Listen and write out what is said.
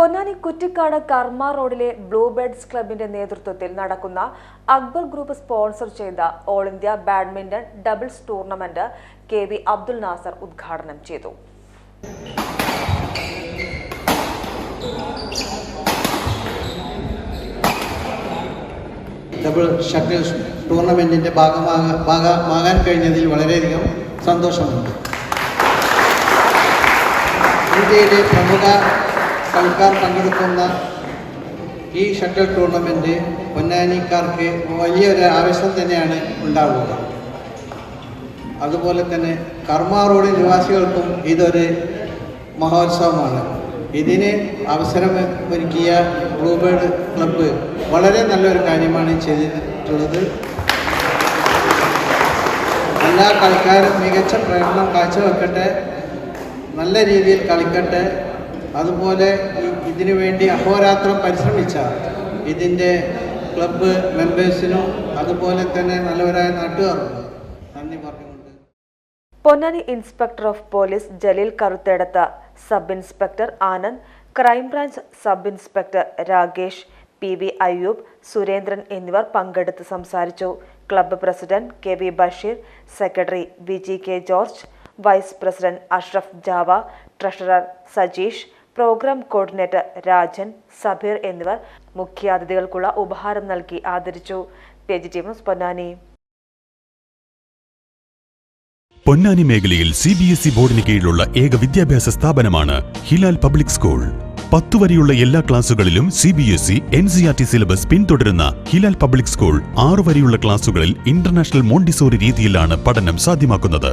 പൊന്നാനി കുറ്റിക്കാട് കർമ്മ റോഡിലെ blue birds ക്ലബിന്റെ നേതൃത്വത്തിൽ നടക്കുന്ന അക്ബർ ഗ്രൂപ്പ് സ്പോൺസർ ചെയ്ത all India badminton doubles tournament K V Abdul Nasser ഉദ്ഘാടനം ചെയ്തു. ഡബിൾ ഷട്ടിൽ ടൂർണമെന്റിന്റെ ഭാഗമാകാൻ കഴിഞ്ഞതിൽ വളരെയധികം സന്തോഷമുണ്ട്. ഇന്ത്യയിലെ പ്രമുഖ കളിക്കാർ പങ്കെടുക്കുന്ന ഈ ഷട്ടിൽ ടൂർണമെന്റ് പൊന്നാനിക്കാർക്ക് വലിയൊരു ആവേശം തന്നെയാണ് ഉണ്ടാവുക. അതുപോലെ തന്നെ കർമ്മ റോഡ് നിവാസികൾക്കും ഇതൊരു മഹോത്സവമാണ്. ഇതിന് അവസരം ഒരുക്കിയ ബ്ലൂബേർഡ് ക്ലബ്ബ് വളരെ നല്ലൊരു കാര്യമാണ് ചെയ്തിട്ടുള്ളത്. എല്ലാ കളിക്കാരും മികച്ച പ്രകടനം കാഴ്ചവെക്കട്ടെ. നല്ല രീതിയിൽ കളിക്കട്ടെ. അതുപോലെ ഇതിനു വേണ്ടി അഹോരാത്രം പരിശ്രമിച്ച ഇതിന്റെ ക്ലബ്ബ് മെമ്പേഴ്സിനും അതുപോലെ തന്നെ നല്ലവരായ നാട്ടുകാർക്കും നന്ദി പറഞ്ഞുകൊണ്ട് Ponnani inspector of police Jaleel കറുത്തെടുത്ത sub inspector Anand crime branch sub inspector Rakesh P V Ayyub Surendran എന്നിവർ പങ്കെടുത്ത് സംസാരിച്ചു. Club president K V Basheer secretary V G K George vice president Ashraf Java treasurer Sajeesh programme coordinator Rajan Sabeer എന്നിവർ മുഖ്യാതിഥികൾക്കുള്ള ഉപഹാരം നൽകി ആദരിച്ചു. പൊന്നാനി. പൊന്നാനി മേഖലയിൽ C B S E ബോർഡിന് കീഴിലുള്ള ഏക വിദ്യാഭ്യാസ സ്ഥാപനമാണ് ഹിലാൽ പബ്ലിക് സ്കൂൾ. പത്തു വരെയുള്ള എല്ലാ ക്ലാസുകളിലും C B S E N C R T syllabus പിന്തുടരുന്ന ഹിലാൽ പബ്ലിക് സ്കൂൾ ആറു വരെയുള്ള ക്ലാസുകളിൽ ഇന്റർനാഷണൽ മോണ്ടിസോറി രീതിയിലാണ് പഠനം സാധ്യമാക്കുന്നത്.